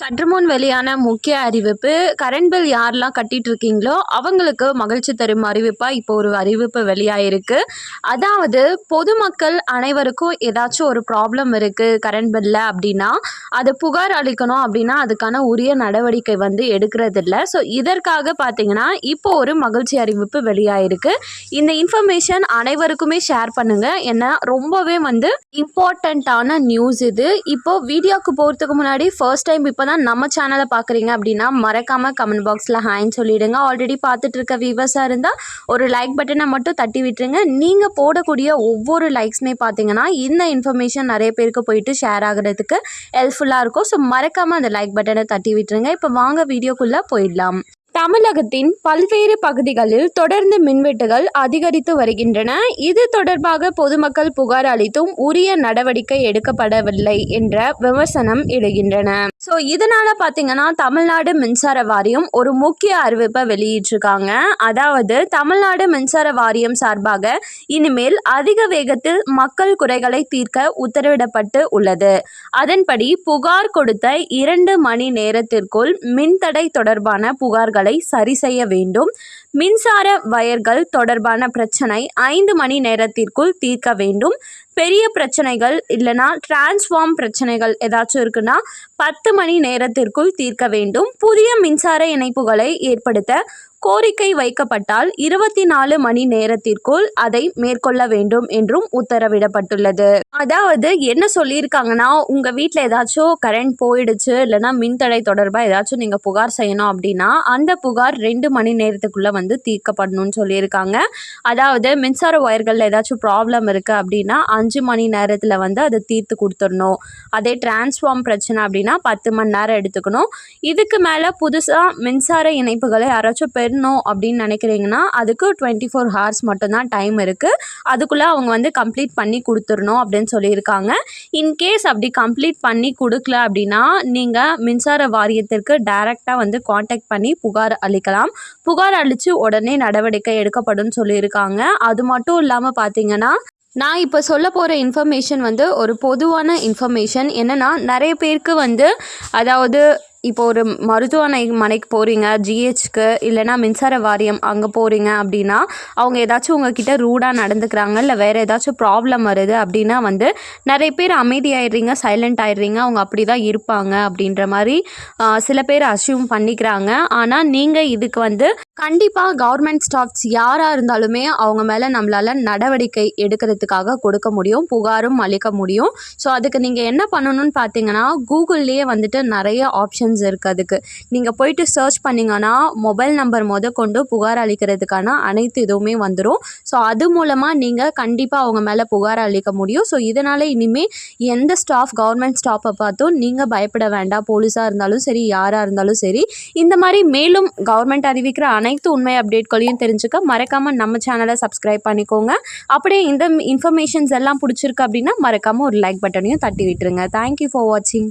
சற்று முன் வெளியான முக்கிய அறிவிப்பு கரண்ட் பில் யாரெல்லாம் கட்டிட்டு இருக்கீங்களோ அவங்களுக்கு மகிழ்ச்சி தரும் அறிவிப்பாக இப்போ ஒரு அறிவிப்பு வெளியாயிருக்கு. அதாவது பொதுமக்கள் அனைவருக்கும் ஏதாச்சும் ஒரு ப்ராப்ளம் இருக்குது கரண்ட் பில்லில் அப்படின்னா அதை புகார் அளிக்கணும் அப்படின்னா அதுக்கான உரிய நடவடிக்கை வந்து எடுக்கிறது இல்லை ஸோ இதற்காக பார்த்தீங்கன்னா இப்போ ஒரு மகிழ்ச்சி அறிவிப்பு வெளியாயிருக்கு. இந்த இன்ஃபர்மேஷன் அனைவருக்குமே ஷேர் பண்ணுங்கள் ஏன்னா ரொம்பவே வந்து இம்பார்ட்டண்ட்டான நியூஸ் இது. இப்போ வீடியோக்கு போகிறதுக்கு முன்னாடி ஃபர்ஸ்ட் டைம் இப்போ தான் நம்ம சேனலை பார்க்குறீங்க அப்படின்னா மறக்காமல் கமெண்ட் பாக்ஸில் ஹாய்ன்னு சொல்லிவிடுங்க ஆல்ரெடி பார்த்துட்டு இருக்க வியூவர்ஸாக இருந்தால் ஒரு லைக் பட்டனை மட்டும் தட்டி விட்டுருங்க. நீங்கள் போடக்கூடிய ஒவ்வொரு லைக்ஸுமே பார்த்தீங்கன்னா இந்த இன்ஃபர்மேஷன் நிறைய பேருக்கு போயிட்டு ஷேர் ஆகுறதுக்கு ஹெல்ப்ஃபுல்லாக இருக்கும். ஸோ மறக்காமல் அந்த லைக் பட்டனை தட்டி விட்டுருங்க. இப்போ வாங்க வீடியோக்குள்ளே போயிடலாம். தமிழகத்தின் பல்வேறு பகுதிகளில் தொடர்ந்து மின்வெட்டுகள் அதிகரித்து வருகின்றன. இது தொடர்பாக பொதுமக்கள் புகார் அளித்தும் உரிய நடவடிக்கை எடுக்கப்படவில்லை என்ற விமர்சனம் எழுகின்றன. ஸோ இதனால பார்த்தீங்கன்னா தமிழ்நாடு மின்சார வாரியம் ஒரு முக்கிய அறிவிப்பை வெளியிட்டிருக்காங்க. அதாவது தமிழ்நாடு மின்சார வாரியம் சார்பாக இனிமேல் அதிக வேகத்தில் மக்கள் குறைகளை தீர்க்க உத்தரவிடப்பட்டு உள்ளது. அதன்படி புகார் கொடுத்த இரண்டு மணி நேரத்திற்குள் மின்தடை தொடர்பான புகார்களை சரி செய்ய வேண்டும். மின்சார வயர்கள் தொடர்பான பிரச்சனை ஐந்து மணி நேரத்திற்குள் தீர்க்க வேண்டும். பெரிய பிரச்சனைகள் இல்லைனா டிரான்ஸ்ஃபார்ம் பிரச்சனைகள் ஏதாச்சும் இருக்குன்னா பத்து மணி நேரத்திற்குள் தீர்க்க வேண்டும். புதிய மின்சார இணைப்புகளை ஏற்படுத்த கோரிக்கை வைக்கப்பட்டால் இருபத்தி நாலு மணி நேரத்திற்குள் அதை மேற்கொள்ள வேண்டும் என்றும் உத்தரவிடப்பட்டுள்ளது. அதாவது என்ன சொல்லியிருக்காங்கன்னா உங்கள் வீட்டில் ஏதாச்சும் கரண்ட் போயிடுச்சு இல்லைனா மின்தடை தொடர்பாக ஏதாச்சும் நீங்கள் புகார் செய்யணும் அப்படின்னா அந்த புகார் ரெண்டு மணி நேரத்துக்குள்ளே வந்து தீர்க்கப்படணும்னு சொல்லியிருக்காங்க. அதாவது மின்சார ஒயர்களில் ஏதாச்சும் ப்ராப்ளம் இருக்குது அப்படின்னா அஞ்சு மணி நேரத்தில் வந்து அதை தீர்த்து கொடுத்துடணும். அதே டிரான்ஸ்ஃபார்ம் பிரச்சனை அப்படின்னா பத்து மணி நேரம் எடுத்துக்கணும். இதுக்கு மேலே புதுசாக மின்சார இணைப்புகளை யாராச்சும் பெறணும் அப்படின்னு நினைக்கிறீங்கன்னா அதுக்கு டுவெண்ட்டி ஃபோர் ஹவர்ஸ் மட்டும்தான் டைம் இருக்குது அதுக்குள்ளே அவங்க வந்து கம்ப்ளீட் பண்ணி கொடுத்துடணும் அப்படின்னு சொல்லியிருக்காங்க. இன்கேஸ் அப்படி கம்ப்ளீட் பண்ணி கொடுக்கல அப்படின்னா நீங்கள் மின்சார வாரியத்திற்கு டைரெக்டாக வந்து காண்டாக்ட் பண்ணி புகார் அளிக்கலாம். புகார் அளித்து உடனே நடவடிக்கை எடுக்கப்படும் சொல்லியிருக்காங்க. அது மட்டும் இல்லாமல் பார்த்தீங்கன்னா நான் இப்போ சொல்ல போகிற இன்ஃபர்மேஷன் வந்து ஒரு பொதுவான இன்ஃபர்மேஷன் என்னென்னா நிறைய பேருக்கு வந்து அதாவது இப்போ ஒரு மருத்துவமனை மனைக்கு போகிறீங்க ஜிஹெச்க்கு இல்லைனா மின்சார வாரியம் அங்கே போகிறீங்க அப்படின்னா அவங்க ஏதாச்சும் உங்ககிட்ட ரூடாக நடந்துக்கிறாங்க இல்லை வேறு ஏதாச்சும் ப்ராப்ளம் வருது அப்படின்னா வந்து நிறைய பேர் அமைதியாயிடுறீங்க சைலண்ட் ஆயிடுறீங்க அவங்க அப்படி தான் இருப்பாங்க அப்படின்ற மாதிரி சில பேர் அசியூம் பண்ணிக்கிறாங்க. ஆனால் நீங்கள் இதுக்கு வந்து கண்டிப்பாக கவர்மெண்ட் ஸ்டாஃப்ஸ் யாராக இருந்தாலுமே அவங்க மேலே நம்மளால் நடவடிக்கை எடுக்கிறதுக்காக கொடுக்க முடியும் புகாரும் அளிக்க முடியும். ஸோ அதுக்கு நீங்கள் என்ன பண்ணணும்னு பார்த்தீங்கன்னா கூகுள்லேயே வந்துட்டு நிறைய ஆப்ஷன் ஆப்ஷன்ஸ் இருக்குது அதுக்கு. நீங்கள் போயிட்டு சர்ச் பண்ணிங்கன்னா மொபைல் நம்பர் முத கொண்டு புகார் அளிக்கிறதுக்கான அனைத்து இதுவுமே வந்துடும் ஸோ அது மூலமாக நீங்கள் கண்டிப்பாக அவங்க மேலே புகார் அளிக்க முடியும். ஸோ இதனால் இனிமேல் எந்த ஸ்டாஃப் கவர்மெண்ட் ஸ்டாஃபை பார்த்தும் நீங்கள் பயப்பட வேண்டாம். போலீஸாக இருந்தாலும் சரி யாராக இருந்தாலும் சரி. இந்த மாதிரி மேலும் கவர்மெண்ட் அறிவிக்கிற அனைத்து உண்மை அப்டேட்களையும் தெரிஞ்சுக்க மறக்காமல் நம்ம சேனலை சப்ஸ்கிரைப் பண்ணிக்கோங்க. அப்படியே இந்த இன்ஃபர்மேஷன்ஸ் எல்லாம் பிடிச்சிருக்கு அப்படின்னா மறக்காமல் ஒரு லைக் பட்டனையும் தட்டி விட்டுருங்க. தேங்க்யூ ஃபார் வாட்சிங்